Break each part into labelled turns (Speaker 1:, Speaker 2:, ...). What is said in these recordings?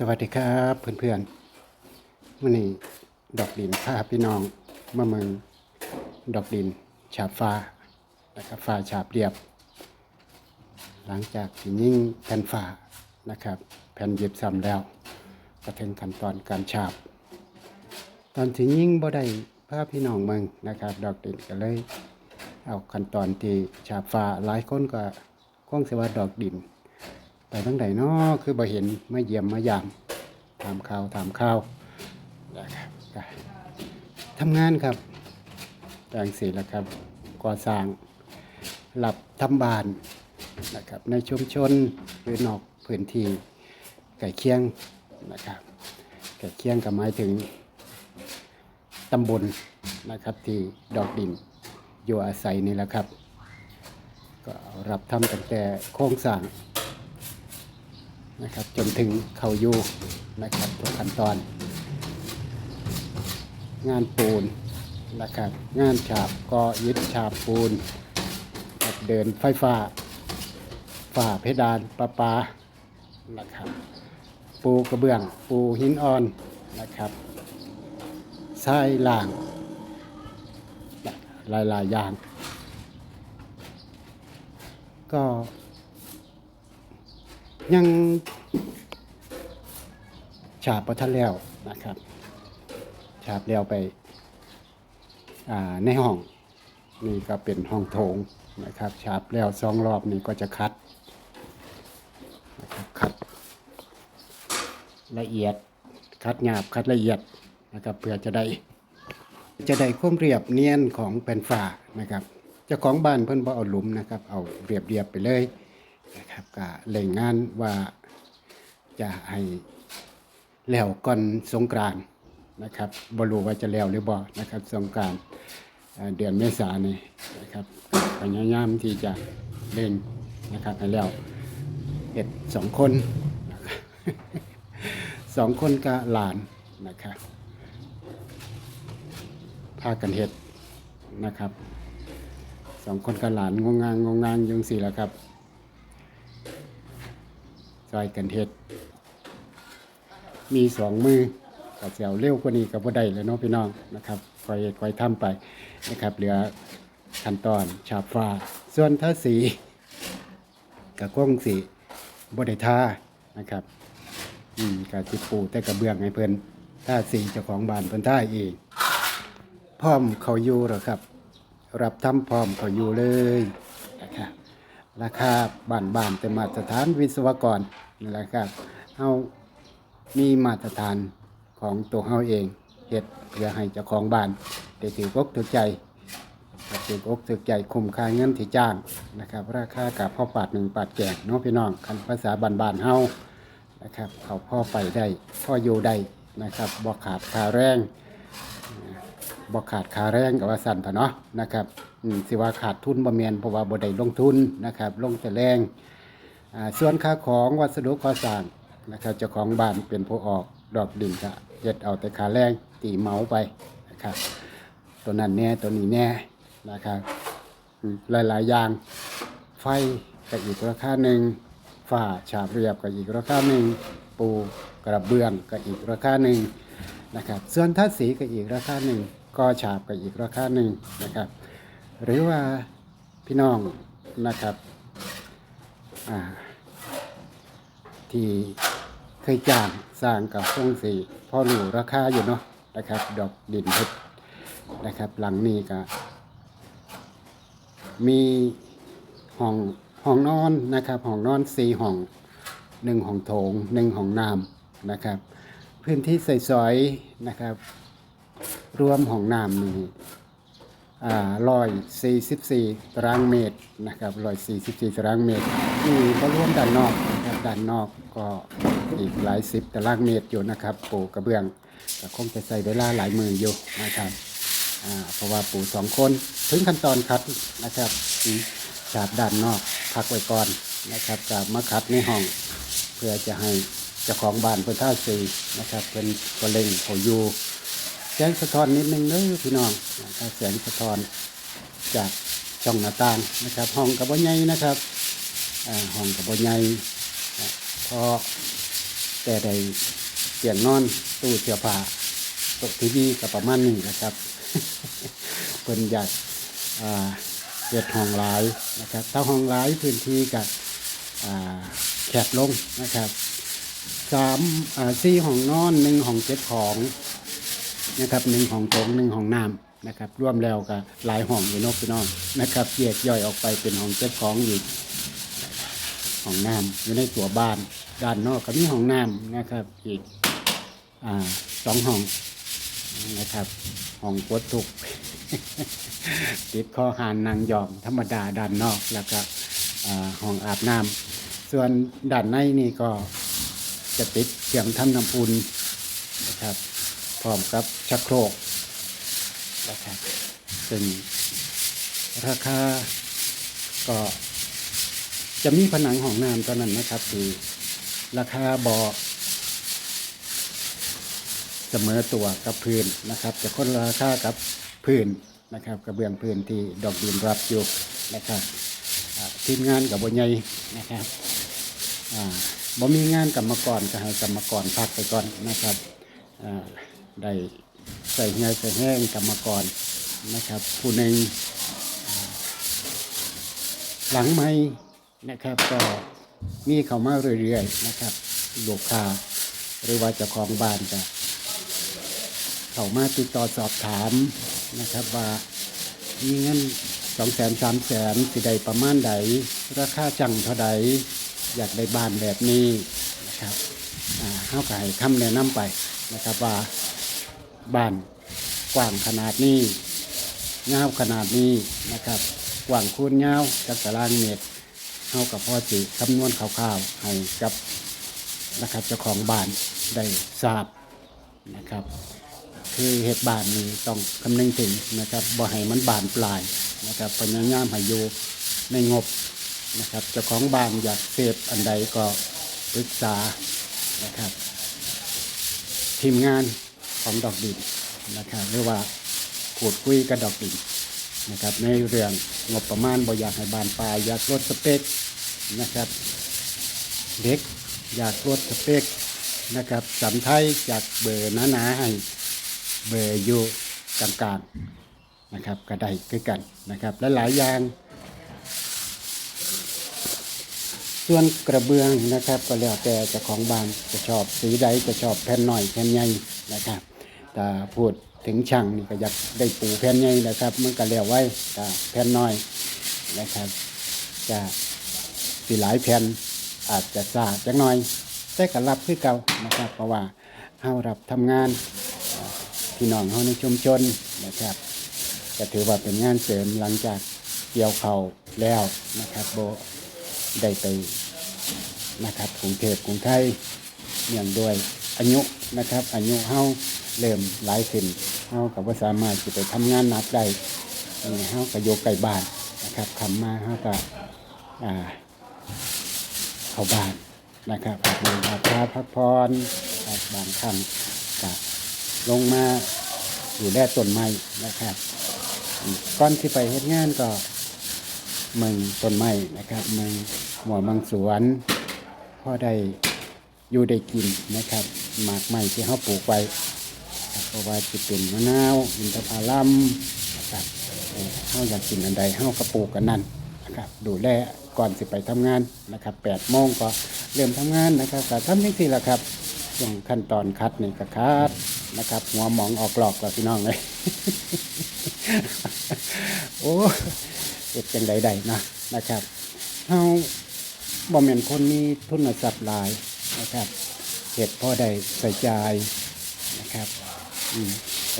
Speaker 1: สวัสดีครับเพื่อนๆวันนี้ดอกดินพาพี่น้องมาเมืองดอกดินฉาบฟ้านะครับฟ้าฉาบเรียบ หลังจากที่ยิ่งแผ่นฟ้านะครับแผ่นเย็บซ้ำแล้วก็ถึงขั้นตอนการฉาบ ตอนที่ยิ่งบ่ได้พาพี่น้องเมืองนะครับ ดอกดินก็เลยเอาขั้นตอนที่ฉาบฟ้าหลายคนก็คงสิว่าดอกดิน ไปทั้งใดเนาะคือบ่เห็นมาเยี่ยมมายามถามข่าวถามข่าวนะครับก็ทำงานครับต่างสิแล้วครับก่อสร้างหลับทำบานนะครับในชุมชนหรือนอกพื้นที่ไก่เคียงนะครับไก่เคียงก็หมายถึงตำบลนะครับที่ดอกดินอยู่อาศัยนี่แหละครับ ก็รับทำตั้งแต่โครงสร้าง นะครับ จนถึงเขาอยู่นะครับทุกขั้นตอน งานปูนนะครับ งานฉาบก็ยึดฉาบปูนเดินไฟฟ้าฝ้าเพดานประปานะครับปูกระเบื้อง ปูหินอ่อนนะครับทรายล่างหลายๆอย่าง ก็ ยังฉาบประทันแล้วนะครับฉาบแล้วไปในห้องนี่ก็เป็นห้องโถงนะครับฉาบแล้วสองรอบนี่ก็จะคัดนะครับคัดละเอียดคัดหยาบคัดละเอียดนะครับเพื่อจะได้จะได้ความเรียบเนียนของแผ่นฝานะครับเจ้าของบ้านเพิ่นบ่เอาหลุมนะครับเอาเรียบเรียบไปเลย นะครับก็เล่งงานว่าจะให้แล้วก่อนสงกรานนะครับบรูว่าจะแล้วหรือบ่นะครับสงกรานเดือนเมษายนนี่นะครับพยายามที่จะเล่งนะครับให้แล้วเอ็ดสองคนนะคสองคนก็หลานนะครับพากันเฮ็ดนะครับสองคนก็หลานงงงางงงงางยุงสี่แล้วครับ ซอยกันเฮ็ด มีสองมือก็จะเอาเร็วกว่านี้ก็บ่ได้แล้วเนาะพี่น้องนะครับคอยคอยทำไปนะครับ เหลือขั้นตอนฉาบฟ้า ส่วนถ้าสีกับก้งสีบ่ได้ทานะครับ อืมก็สิปูแต่กระเบื้องให้เพิ่นถ้าสีเจ้าของบ้านเพิ่นท่าเองพร้อมเขาอยู่หรอครับ รับทำพร้อมเขาอยู่เลย ราคาบ้านบ้านแต่มาตรฐานวิศวกรนี่แหละครับเฮามีมาตรฐานของตัวเฮาเองเฮ็ดเพื่อให้เจ้าของบ้านได้ถือกกถือใจถือกกถือใจคุ้มค่าเงินที่จ้างนะครับ ราคากับพ่อปาดหนึ่งปาดแก่เนาะพี่น้องคันภาษาบ้านๆเฮานะครับ เขาพ่อไปได้พ่ออยู่ได้นะครับบ่ขาดคาแรงบ่ขาดคาแรงกับว่าสั่นพะเนาะนะครับ สิว่าขาดทุนบ่แม่นเพราะว่าบ่ได้ลงทุนนะครับ ลงแต่แรงส่วนค่าของวัสดุก่อสร้างนะครับเจ้าของบ้านเป็นผู้ออกดอกดินก็เฮ็ดเอาแต่ค่าแรงตีเมาไปนะครับตัวนั้นแน่ตัวนี้แน่นะครับอืมหลายๆอย่างไฟก็อีกราคาหนึ่งฝ้าฉาบเรียบก็อีกราคาหนึ่งปูกระเบื้องก็อีกราคาหนึ่งนะครับส่วนทัดสีก็อีกราคาหนึ่งก็ฉาบก็อีกราคาหนึ่งนะครับ หรือว่าพี่น้องนะครับที่เคยจ้างสร้างกับทรงสีพ่อรู้ราคาอยู่เนาะนะครับ ดอกดินเพชรนะครับ หลังนี้ก็มีห้องห้องนอนนะครับห้องนอนสี่ห้องหนึ่งห้องโถงหนึ่งห้องน้ำนะครับ พื้นที่ใส่สอยนะครับ รวมห้องน้ำนี่ ร้อยสี่สิบสี่ตารางเมตรนะครับร้อยสี่สิบสี่ตารางเมตรนี่ก็รวมด้านนอกนะครับด้านนอกก็อีกหลายสิบตารางเมตรอยู่นะครับปูกระเบื้องก็คงจะใส่เวลาหลายมืออยู่นะครับเพราะว่าปูสองคนถึงขั้นตอนคัดนะครับอืมฉาบด้านนอกพักไว้ก่อนนะครับกับมาคัดในห้อง เพื่อจะให้เจ้าของบ้านเพื่นท่าสีนะครับเป็นก็เล่งเขาอยู่ แสงสะท้อนนิดนึงเด้อพี่น้องถ้าแสงสะท้อนจากช่องหน้าต่างนะครับ ห้องกับบ่ใหญ่นะครับห้องกับบ่ใหญ่อ่าพอแต่ได้เตียงนอนตู้เสื้อผ้าต๊ะทีวีก็ประมาณนี้นะครับเพิ่นอยากอ่เฮ็ดห้องหลายนะครับ ถ้าห้องหลายพื้นที่ก็อ่าแคบลงนะครับสามสี่ห้องนอนหนึ่งห้องเก็บของ นะครับหนึ่งห้องโถงหนึ่งห้องน้ำนะครับร่วมแล้วก็หลายห้องอยู่นอกพี่น้องนะครับแยกย่อยออกไปเป็นห้องเก็บของอีกห้องน้ำอยู่ในตัวบ้าน ด้านนอกก็มีห้องน้ำนะครับอีกอ่าสองห้องนะครับห้องปวดทุกติดข้อหานนางยอมธรรมดาด้านนอกแล้วก็ห้องอาบน้ำส่วนด้านในนี่ก็จะติดเสียงทำน้ำอุ่นนะครับ ร้อมกับชักโครกนะครับซึ่งราคาก็จะมีผนังห้องน้ำตอนนั้นนะครับ คือราคาบอเสมอตัวกับพื้นนะครับ จะคนราคากับพื้นนะครับกระเบื้องพื้นที่ดอกดินรับอยู่นะครับทีมงานกับบใหญ่นะครับอ่าบ่มีงานกรรมกรก็ให้กรรมกรพักไปก่อนนะครับ ได้ใส่เงยใส่แห้งกรรมกรนะครับ ผู้หนึ่งหลังไม่นะครับก็มีเข้ามาเรื่อยๆนะครับลูกค้าหรือว่าเจ้าของบ้านก็เข้ามาติดต่อสอบถามนะครับว่ามีเงินสองแสนสามแสนสิใดประมาณใดราคาจังเท่าใดอยากได้บ้านแบบนี้นะครับอ่าเฮาก็ให้คำแนะนำไปนะครับว่า บ้านกว้างขนาดนี้ยาขนาดนี้นะครับ กว้างคูณยาจากตารางเมตรเท่ากับพ่อจิคำนวณคร่าวๆให้กับนะครับเจ้าของบ้านได้ทราบนะครับ คือเหตุบานนี้ต้องคำนึงถึงนะครับบ่ให้มันบานปลายนะครับพยายามให้อยู่ในงบนะครับเจ้าของบ้านอยากเสพอันใดก็ปรึกษานะครับ ทีมงาน ของดอกดินนะครับหรือว่าพูดคุยกับดอกดินนะครับในเรื่องงบประมาณบ่อยากให้บานปลายอยากลดสเปคนะครับเด็กอยากลดสเปคนะครับสันไทยจากเบอร์หนาๆให้เบอร์อยู่กลางๆนะครับก็ได้คือกันนะครับและหลายอย่างส่วนกระเบื้องนะครับก็แล้วแต่เจ้าของบ้านจะชอบสีใดจะชอบแผ่นหน่อยแผ่นใหญ่นะครับ ถ้าพูดถึงช่างนี่ก็อยากได้ปูแผ่นใหญ่นะครับ มันก็แล้วไว้ถ้าแผ่นน้อยนะครับจะสีหลายแผ่นอาจจะสาดจักหน่อย แต่ก็รับคือเก่านะครับ เพราะว่าเฮารับทำงานพี่น้องเฮาในชุมชนนะครับก็ถือว่าเป็นงานเสริมหลังจากเกี่ยวเข่าแล้วนะครับโบได้ไปนะครับกรุงเทพกรุงไทยเนื่องด้วยอายุนะครับอายุเฮา เริ่มหลายขึ้นเฮากับว่าสามารถจะไปทำงานหนักได้อันนี้เฮาก็โยกไก่บ้านนะครับทำมาเฮาก็อ่าเข้าบ้านนะครับอาบน้ำอาบท่าพักผ่อนครับางครั้งก็ลงมาอยู่แลต้นไม้นะครับก่อนที่ไปเฮ็ดงานก็เมืองต้นไม้นะครับเมืองหมอมืองสวนพ่อได้อยู่ได้กินนะครับหมากไม้ที่เขาปลูกไว้ เพราะว่าจะเป็นมะนาว อินทผลัมนะครับเอ่อเขาอยากกินอันใดเขาก็ปลูกกันนั่นนะครับดูแลก่อนสิไปทำงานนะครับแปดโมงก็เริ่มทำงานนะครับก็ทำที่สี่ละครับช่วงขั้นตอนคัดนี่ก็คัดนะครับ หัวหมองออกหลอกกับพี่น้องเลยโอ้เฮ็ดจังใดๆนะนะครับเฮาบ่แม่นคนมีทุนทรัพย์หลายนะครับเฮ็ดพ่อได้ใส่ใจนะครับ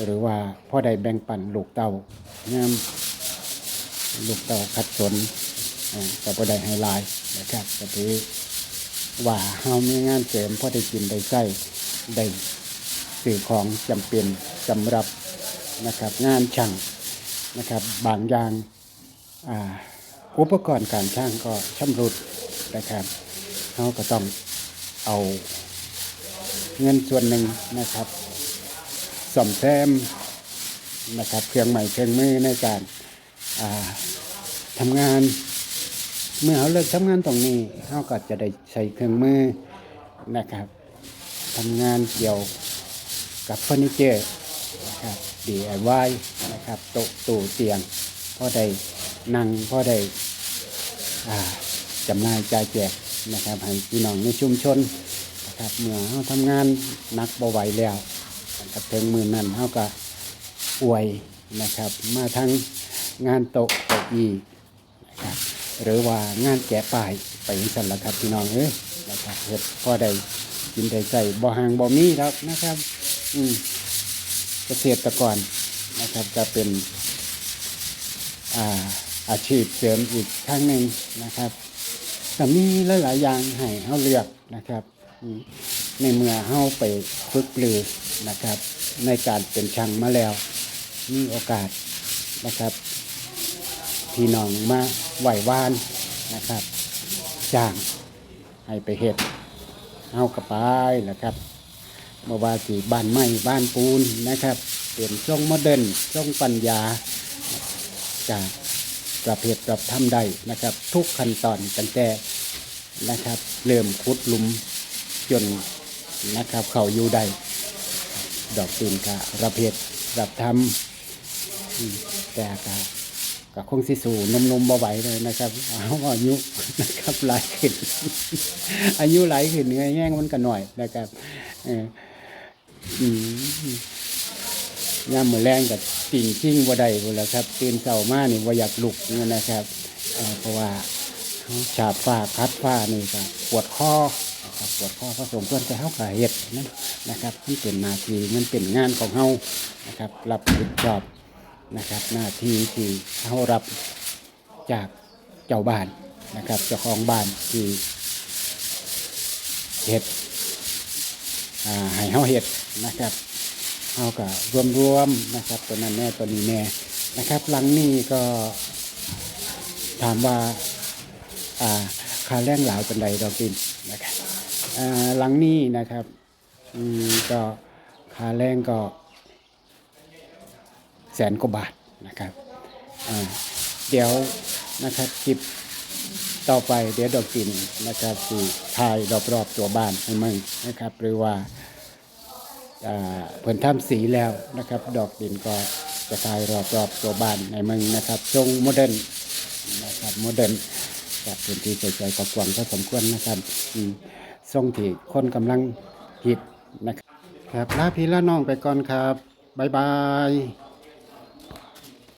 Speaker 1: หรือว่าพ่อได้แบ่งปันลูกเต้างามลูกเต้าขัดสนอ่าก็บ่ได้ให้ลายนะครับก็ถือว่าเฮามีงานเสริมพ่อได้กินได้ใช้ได้ซื้อของจำเป็นสำหรับนะครับงานช่างนะครับบางอย่างอ่าอุปกรณ์การช่างก็ชำรุดนะครับเขาก็ต้องเอาเงินส่วนหนึ่งนะครับ ซ่อมแซมนะครับเครื่องใหม่เครื่องมือในการาทำงาน เมื่อเขาเลิกทำงานตรงนี้เขาก็จะได้ใช้เครื่องมือนะครับทำงานเกี่ยวกับเฟอร์นิเจอร์นะครับ DIY นะครับโต๊ะตู้เตียงพอได้นั่งพอได้จำหน่ายจ่ายแจกนะครับให้พี่น้องในชุมชนนะครับเมื่อเราทำงานหนักบ่ไหวแล้ว ถึงมือนั้นเราก็อวยนะครับ มาทั้งงานโต๊ะเก้าอี้นะครับหรือว่างานแกะป้ายไปจังซั่นละครับพี่น้องเอ้ยนะครับเฮ็ดพอได้กินได้ใส่บ่ห่างบ่มีแล้วนะครับ อืมเกษตรกรนะครับจะเป็นอ่าอาชีพเสริมอีกข้างหนึ่งนะครับก็มีหลายๆอย่างให้เฮาเลือกนะครับในเมื่อเฮาไปฝึกปลือ นะครับ ในการเป็นช่างมาแล้ว มีโอกาสนะครับพี่น้องมาไหววานนะครับจ้างให้ไปเฮ็ดเฮากระไปแหละครับเมื่อว่าสีบ้านไม้บ้านปูนนะครับเปลี่ยนช่วงโมเดิร์นช่วงปัญญาจากประเภทปรับทำได้นะครับ ทุกขั้นตอนตั้งแต่นะครับ เริ่มขุดหลุมจนนะครับ เขาอยู่ได้ ดอกตีนกะระเภทปรับทำแต่กะก็คงสิสูนมนมๆบ่ไหวเลยนะครับเอาอายุนะครับหลายขึ้น อายุหลายขึ้นเนื้อแง่งมันก็หน่อยนะครับเอออืมยามือแรงกับติ่งชิ่งบ่ได้พุ่แล้วครับตื่นเช้ามานี่บ่อยากลุกนี่นะครับเพราะว่าฉาบฟ้าคัดฟ้านี่ก็ปวดคอ นะครับปวดคอผสมเพื่อนแต่เฮาก็เฮ็ดนั่นนะครับมันเป็นนาทีมันเป็นงานของเฮานะครับ รับผิดชอบนะครับหน้าที่ที่เฮารับจากเจ้าบ้านนะครับเจ้าของบ้านที่เฮ็ดอ่าให้เฮาเฮ็ดนะครับเฮาก็รวมๆนะครับตัวนั้นแน่ตัวนี้แน่นะครับหลังนี้ก็ถามว่าค่าแรงเหลาเป็นใดดอกดินนะครับ หลังนี้นะครับก็ค่าแรงก็แสนกว่าบาทนะครับเดี๋ยวนะครับคลิปต่อไปเดี๋ยวดอกจินนะครับสีทายรอบๆตัวบ้านให้มึงนะครับ หรือว่าเพิ่นทำสีแล้วนะครับ ดอกดินก็จะทายรอบๆตัวบ้านในมึงนะครับทรงโมเดิร์นนะครับโมเดิร์นกับพื้นที่ใจๆกว้างพอสมควรนะครับอืม ทรงที่คนกำลังฮิตนะครับครับลาพี่ละน้องไปก่อนครับ บ๊ายบาย